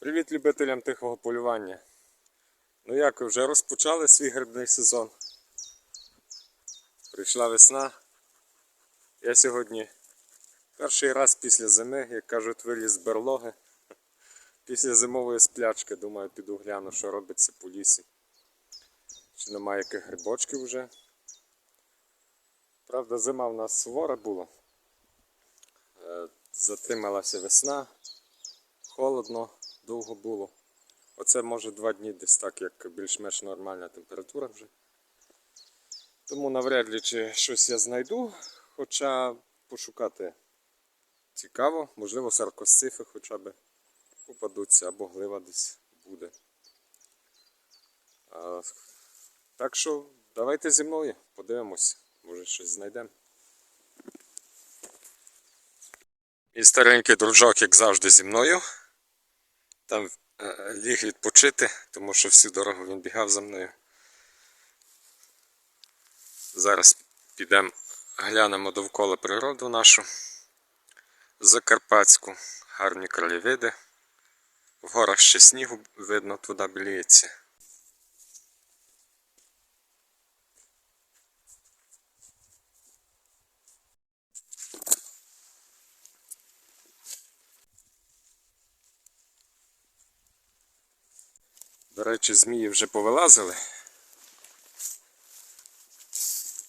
Привіт любителям тихого полювання. Ну як ви вже розпочали свій грибний сезон? Прийшла весна. Я сьогодні перший раз після зими, як кажуть, виліз з берлоги. Після зимової сплячки, думаю, піду гляну, що робиться по лісі. Чи немає яких грибочків вже. Правда, зима в нас сувора була. Е, Затрималася весна, холодно, довго було. Оце може два дні десь так, як більш-менш нормальна температура вже. Тому навряд ли чи щось я знайду, хоча пошукати цікаво, можливо, саркосцифи хоча б попадуться або глива десь буде. А, так що давайте зі мною подивимось, може щось знайдемо. І старенький дружок, як завжди, зі мною. Там е, ліг відпочити, тому що всю дорогу він бігав за мною. Зараз підемо глянемо довкола природу нашу. Закарпатську, гарні краєвиди. В горах ще снігу видно, туди біліється. До речі, змії вже повилазили.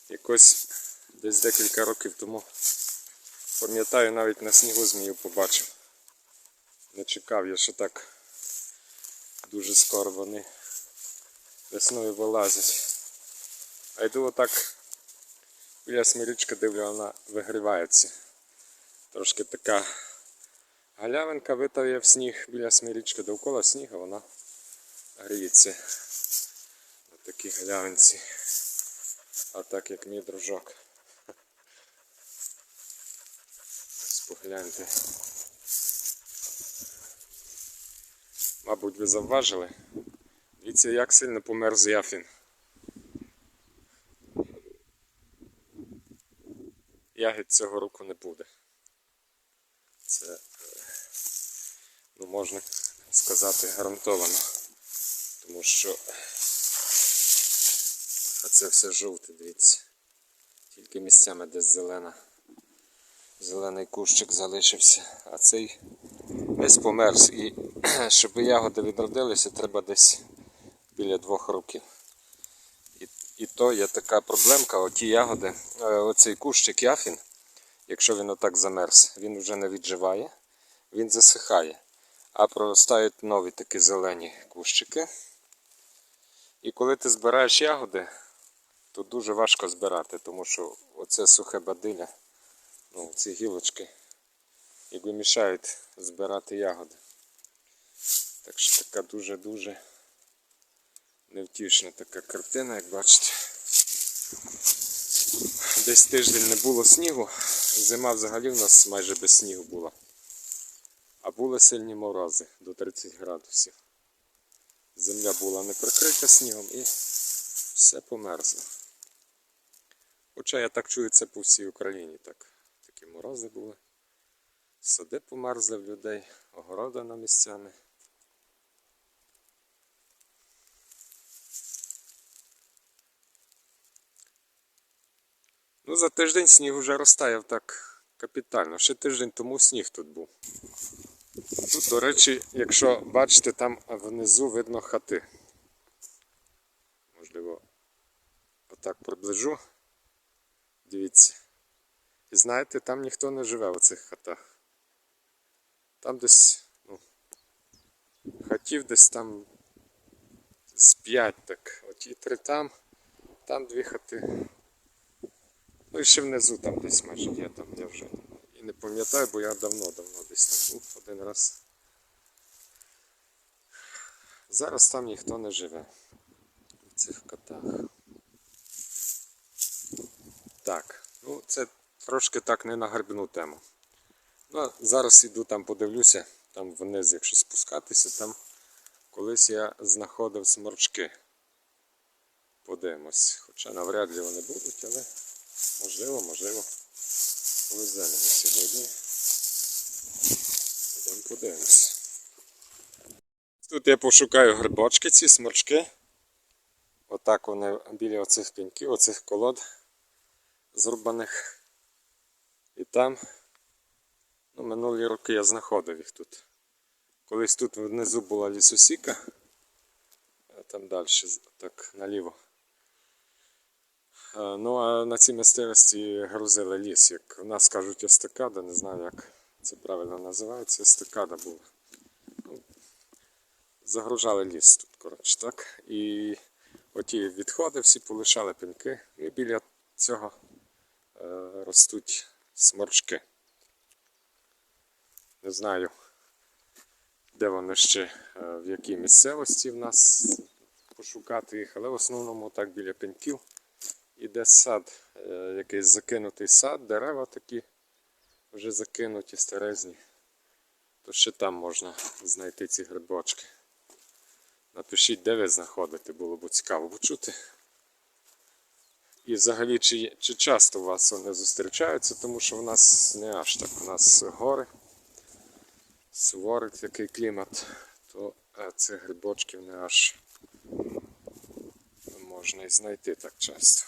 Якось десь декілька років тому, пам'ятаю, навіть на снігу змію побачив. Не чекав я, що так дуже скоро вони весною вилазять. А йду отак біля смирічка дивлю, вона вигрівається. Трошки така галявинка витає в сніг біля смирічки, довкола сніга вона гріється на такій галявинці. А так як мій дружок. Ось погляньте. Мабуть, ви завважили. Дивіться, як сильно померз яфін. Ягід цього року не буде. Це, е, ну, можна сказати, гарантовано. Тому що а це все жовте, дивіться. Тільки місцями десь зелена. Зелений кущик залишився, а цей весь померз. І щоб ягоди відродилися, треба десь біля двох років. І, і то є така проблемка, оті ягоди, е, оцей кущик яфін, якщо він отак замерз, він вже не відживає, він засихає. А проростають нові такі зелені кущики. І коли ти збираєш ягоди, то дуже важко збирати, тому що оце сухе бадилля, ну, ці гілочки, якби мішають збирати ягоди. Так що така дуже-дуже невтішна така картина, як бачите. Десь тиждень не було снігу, зима взагалі в нас майже без снігу була. А були сильні морози до 30 градусів. Земля була не прикрита снігом і все померзло. Хоча я так чую, це по всій Україні так. Такі морози були. Сади померзли в людей, огороди на місцями. Ну, за тиждень сніг вже розтаяв так капітально. Ще тиждень тому сніг тут був. Тут, до речі, якщо бачите, там внизу видно хати. Можливо, отак приближу. Дивіться. І знаєте, там ніхто не живе в цих хатах. Там десь, ну, хатів десь там з п'ять так. Оті три там, там дві хати. Ну і ще внизу там десь майже є, там я вже і не пам'ятаю, бо я давно-давно десь там був один раз. Зараз там ніхто не живе в цих котах. Так, ну це трошки так не на грибну тему. Ну, зараз іду там подивлюся, там вниз, якщо спускатися, там колись я знаходив сморчки. Подивимось. Хоча навряд ли вони будуть, але можливо, можливо. Повезе мені сьогодні. Йдемо подивимось. Тут я пошукаю грибочки, ці сморчки. Отак вони біля оцих пеньків, оцих колод зрубаних. І там, ну, минулі роки я знаходив їх тут. Колись тут внизу була лісосіка, а там далі, так, наліво. Е, Ну а на цій місцевості грузили ліс, як в нас кажуть естакада, не знаю як це правильно називається, естакада була. Ну, Загружали ліс тут, коротше, так. І оті відходи всі полишали пеньки, і біля цього е, ростуть сморчки. Не знаю, де вони ще, е, в якій місцевості в нас пошукати їх, але в основному так біля пеньків. Іде сад, е, якийсь закинутий сад, дерева такі вже закинуті, старезні. То ще там можна знайти ці грибочки. Напишіть, де ви знаходите, було б цікаво почути. І взагалі, чи, чи часто у вас вони зустрічаються, тому що в нас не аж так. У нас гори, суворий такий клімат, то е, цих грибочків не аж можна і знайти так часто.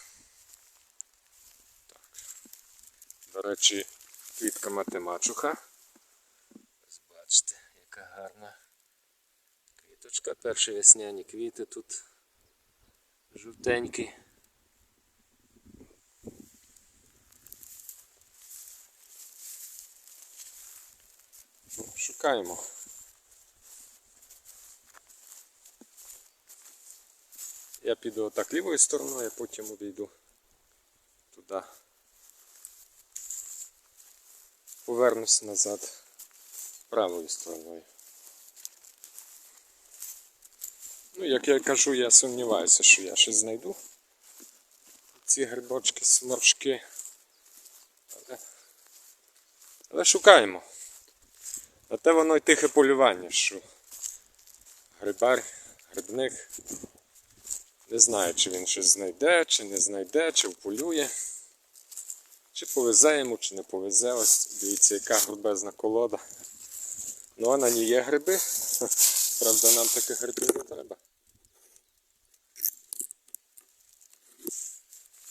Так. До речі, квітка матемачуха. Ось бачите, яка гарна квіточка. Перші весняні квіти тут жовтенькі. Ну, Шукаємо. Я піду отак лівою стороною, а потім обійду туди. Повернусь назад правою стороною. Ну, як я кажу, я сумніваюся, що я щось знайду. Ці грибочки, сморшки. Але, але шукаємо. А те воно й тихе полювання, що грибар, грибник. Не знаю, чи він щось знайде, чи не знайде, чи вполює. Чи повезе йому, чи не повезе. Ось дивіться, яка грубезна колода. Ну а на ній є гриби. Правда, нам таких грибів не треба.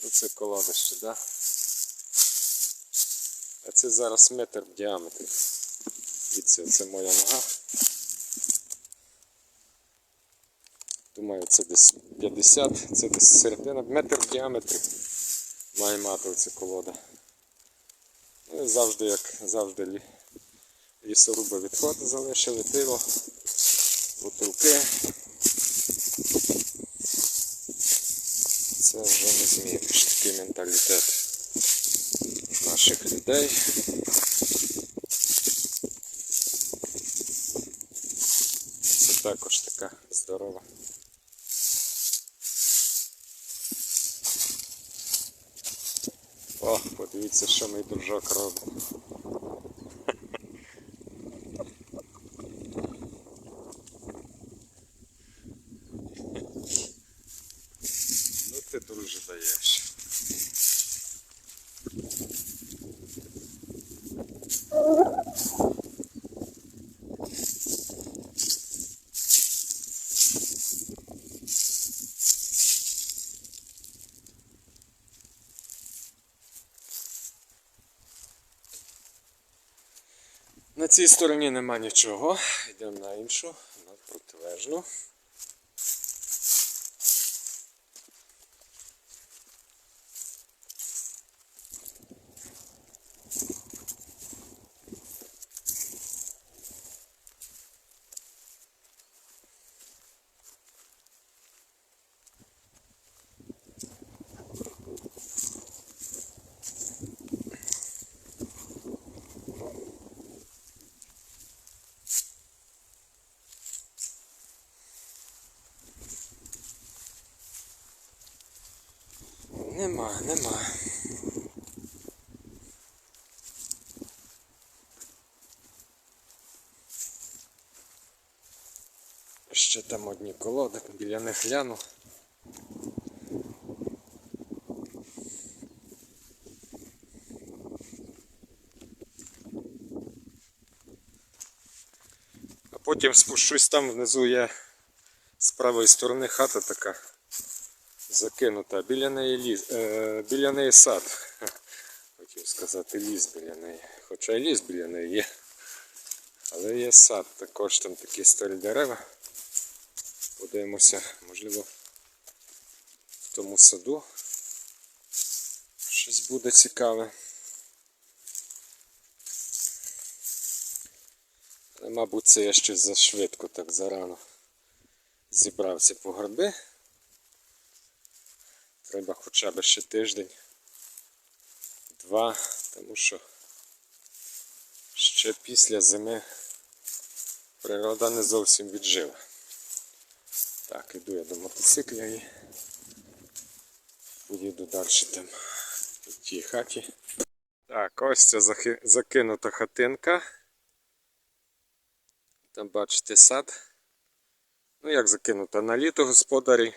Ну це колодище, да? А це зараз метр в діаметрі. Дивіться, це моя нога. Думаю, це десь 50, це десь середина, метр в діаметрі має мати оця колода. Завжди, як завжди, лі- лісоруби відходи залишили, пиво, бутилки. Це вже не зміниш такий менталітет наших людей. Це також така здорова. Подивіться, що мій дружок робить. Ну ти друже даєш. На цій стороні нема нічого. Йдемо на іншу, на протилежну. Нема, нема. Ще там одні колоди, біля них гляну. А потім спущусь там внизу є з правої сторони хата така закинута. Біля неї ліс, е, біля неї сад. Хотів сказати ліс біля неї. Хоча і ліс біля неї є. Але є сад, також там такі старі дерева. Подивимося, можливо, в тому саду щось буде цікаве. Але, мабуть, це я ще зашвидко, так зарано зібрався по гриби. Треба хоча б ще тиждень, два, тому що ще після зими природа не зовсім віджила. Так, іду я до мотоцикля і поїду далі там в тій хаті. Так, ось ця закинута хатинка. Там бачите сад. Ну як закинута, на літо господарі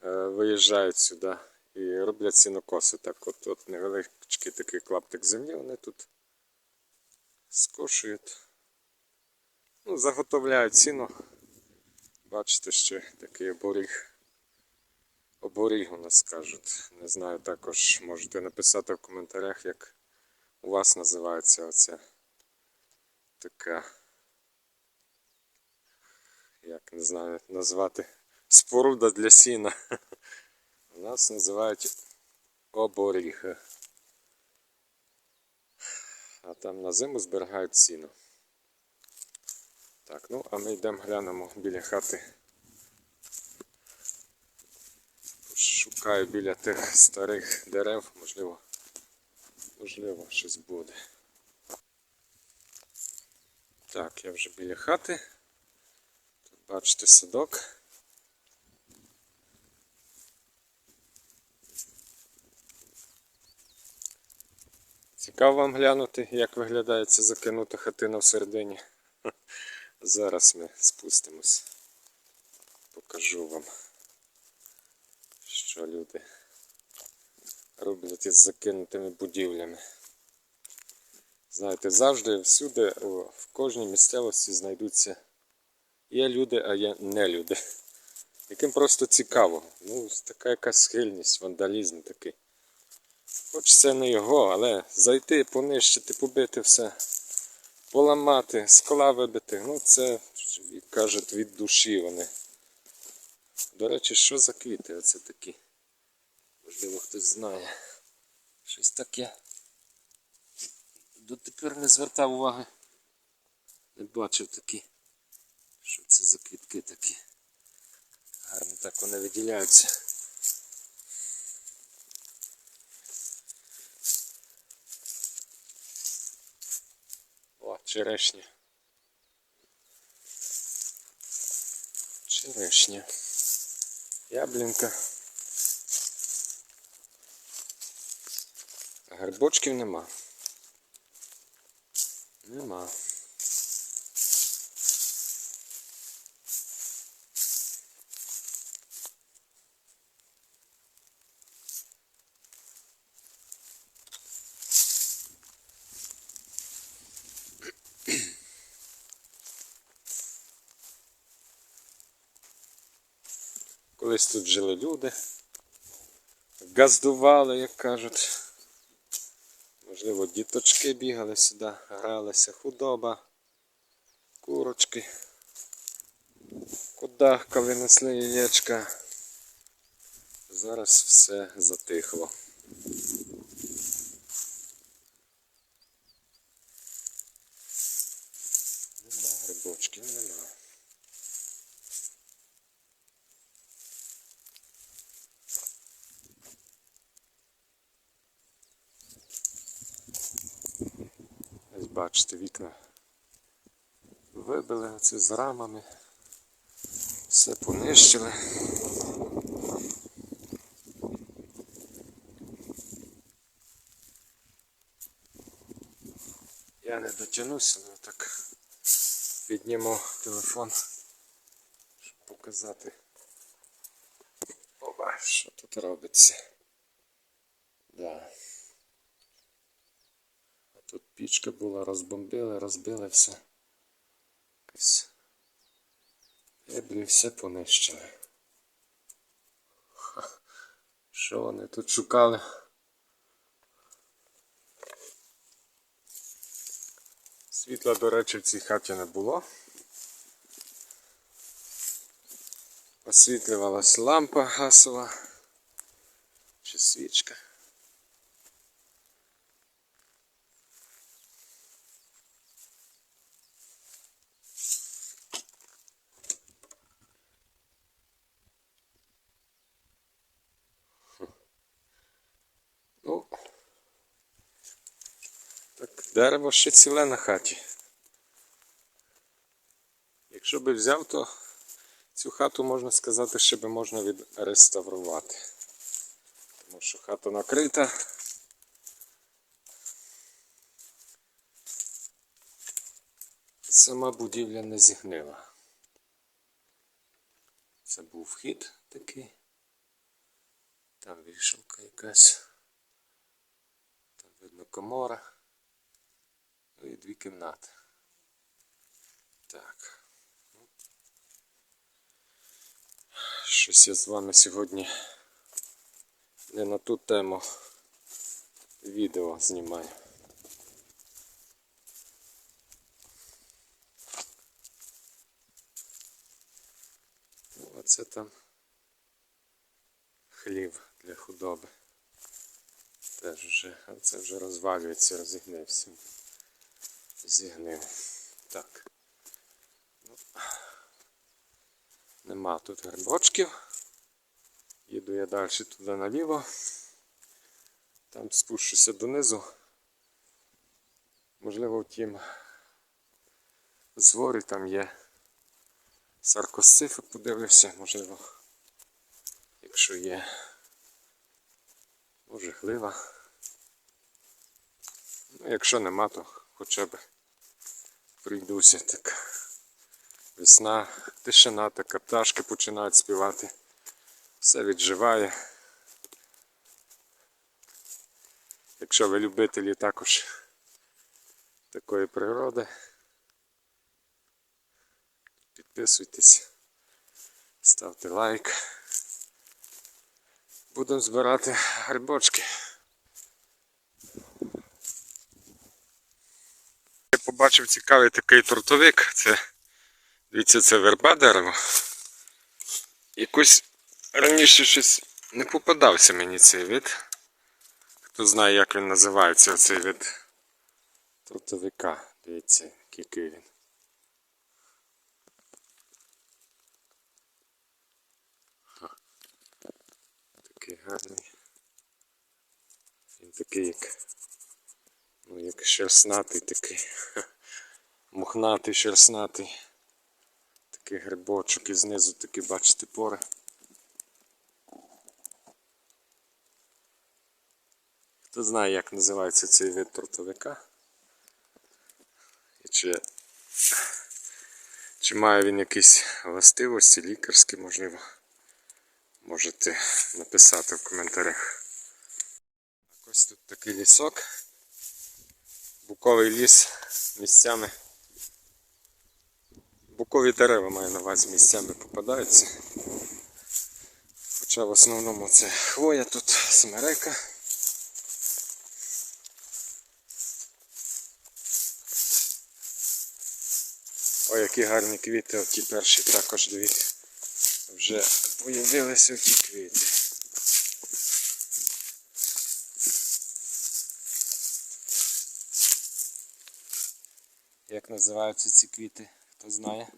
виїжджають сюди і роблять сінокоси. Так от, от невеличкий такий клаптик землі вони тут скошують. Ну, заготовляють сіно. Бачите, ще такий оборіг. Оборіг у нас кажуть. Не знаю, також можете написати в коментарях, як у вас називається оця така. Як не знаю назвати споруда для сіна. У нас називають оборіг. А там на зиму зберігають сіно. Так, ну а ми йдемо глянемо біля хати. Шукаю біля тих старих дерев, можливо, можливо, щось буде. Так, я вже біля хати. Тут бачите садок. Цікаво вам глянути, як виглядає ця закинута хатина всередині. Зараз ми спустимось. Покажу вам, що люди роблять із закинутими будівлями. Знаєте, завжди всюди, в кожній місцевості знайдуться є люди, а є не люди. Яким просто цікаво. Ну, така якась схильність, вандалізм такий. Хоч це не його, але зайти, понищити, побити все, поламати, скла вибити. Ну це, як кажуть, від душі вони. До речі, що за квіти оце такі? Можливо, хтось знає. Щось таке. Дотепер не звертав уваги. Не бачив такі. Що це за квітки такі? Гарно так вони виділяються. О, черешня. Черешня. Яблінка. Грибочків нема. Нема. Колись тут жили люди, газдували, як кажуть. Можливо, діточки бігали сюди, гралися, худоба, курочки, кудахка винесли яєчка. Зараз все затихло. Нема грибочків, нема. Ось бачите, вікна вибили оце з рамами. Все понищили. Я не дотягнуся, але так підніму телефон, щоб показати. Оба, що тут робиться. Да. Тут пічка була, розбомбили, розбили все. Меблі все понищили. Що вони тут шукали? Світла, до речі, в цій хаті не було. Освітлювалась лампа гасова чи свічка. Ну, так дерево ще ціле на хаті. Якщо би взяв, то цю хату можна сказати, ще би можна відреставрувати. Тому що хата накрита. Сама будівля не зігнила. Це був вхід такий. Там вішалка якась. Там видно комора. І дві кімнати. Так. Щось я з вами сьогодні не на ту тему відео знімаю. Ну, а це там хлів для худоби. Теж вже, це вже розвалюється, розігнився. Зігнив. Так. Ну, нема тут грибочків. Їду я далі туди наліво. Там спущуся донизу. Можливо, втім, зворі там є саркосцифи, подивлюся, можливо, якщо є, може глива. Ну, якщо нема, то хоча б прийдуся так. Весна, тишина така, пташки починають співати. Все відживає. Якщо ви любителі також такої природи, підписуйтесь, ставте лайк. Будемо збирати грибочки. Я побачив цікавий такий тортовик. Це, дивіться, це верба дерево. Якось раніше щось не попадався мені цей вид. Хто знає, як він називається, цей вид трутовика. Дивіться, який він. Такий гарний. Він такий як. Як шерстнатий такий. Ха. Мохнатий, шерстнатий. Такий грибочок і знизу такі, бачите, пори. Хто знає, як називається цей вид тортовика? І чи, чи має він якісь властивості лікарські, можливо, можете написати в коментарях. Ось тут такий лісок. Буковий ліс місцями. Букові дерева маю на увазі місцями попадаються. Хоча в основному це хвоя тут, смерека. Ой, які гарні квіти, оті перші також дивіться. Вже появилися оті квіти. Як називаються ці квіти, хто знає?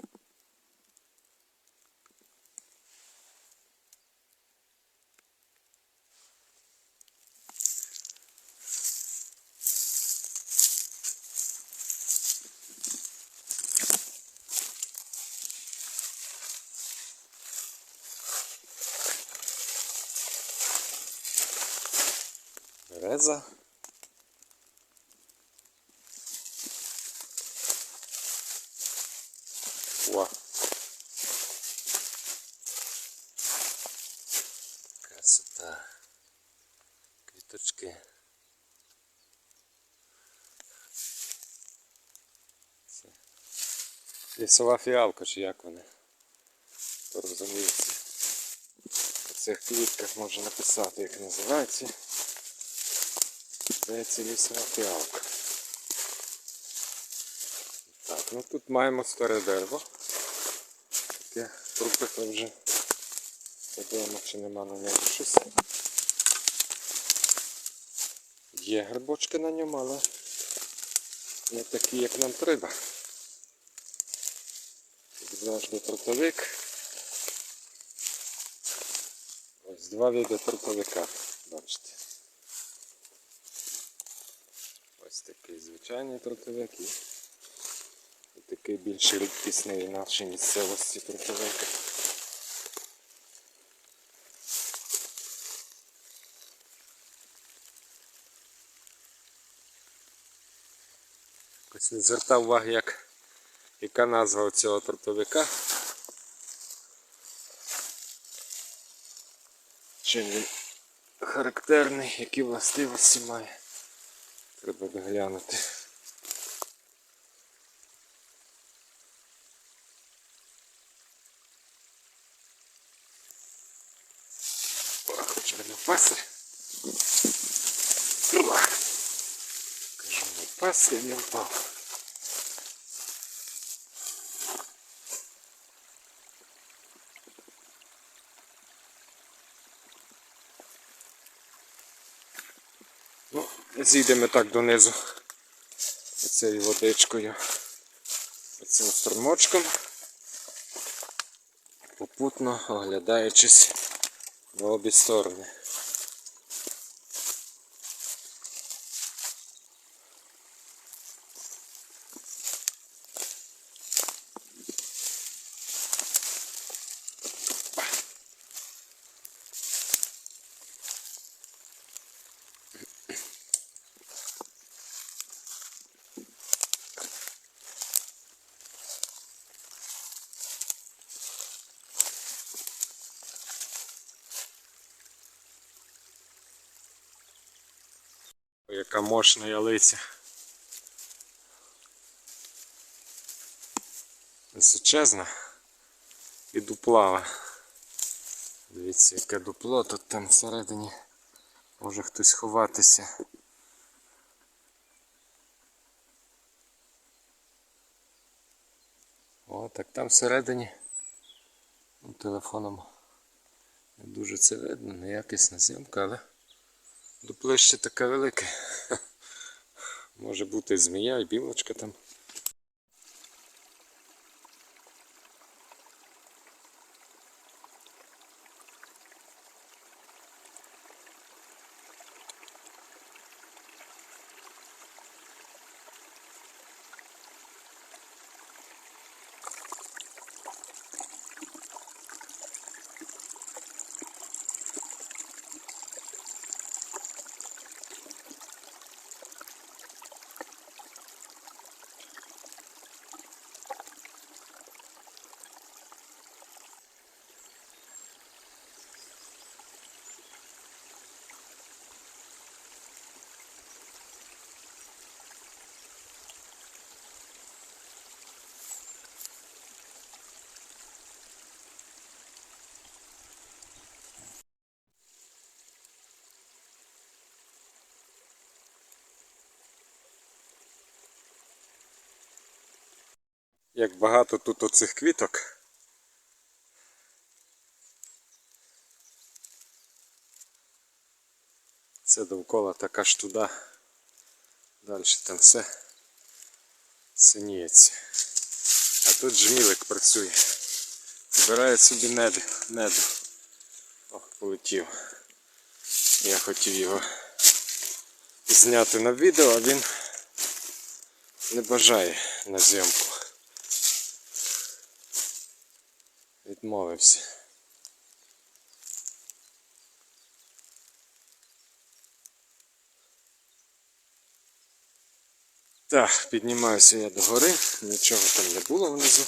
Береза. Лісова фіалка, чи як вони? хто розуміється. У цих квітках може написати, як називається. Здається, лісова фіалка. Так, ну тут маємо старе дерево. Таке трупихе вже. Подивимо, чи нема на ньому щось. Є грибочки на ньому, але не такі, як нам треба. Завжди трутовик. Ось два види трутовика, бачите. Ось такий звичайний трутовик і, і такий більш рідкісний в нашій місцевості трутовик. Ось не звертав уваги, як, яка назва цього трутовика. Чим він характерний, які властивості має. Треба доглянути. Хоч би не. Кажу, не впасти, не впав. Ну, зійдемо так донизу. Цією водичкою, оцим струмочком, попутно оглядаючись в обі сторони. Ой, Яка мощна ялиця. Височезна і дуплава. Дивіться, яке дупло, тут там всередині може хтось ховатися. О, так там всередині ну, телефоном не дуже це видно, неякісна зйомка, але дуплище таке велике. Може бути змія і білочка там. Як багато тут оцих квіток. Це довкола така ж туди. Далі там все синіється. А тут жмілик працює. Збирає собі меду. меду. Ох, полетів. Я хотів його зняти на відео, а він не бажає на зйомку. Відмовився. Так, піднімаюся я до гори, нічого там не було внизу.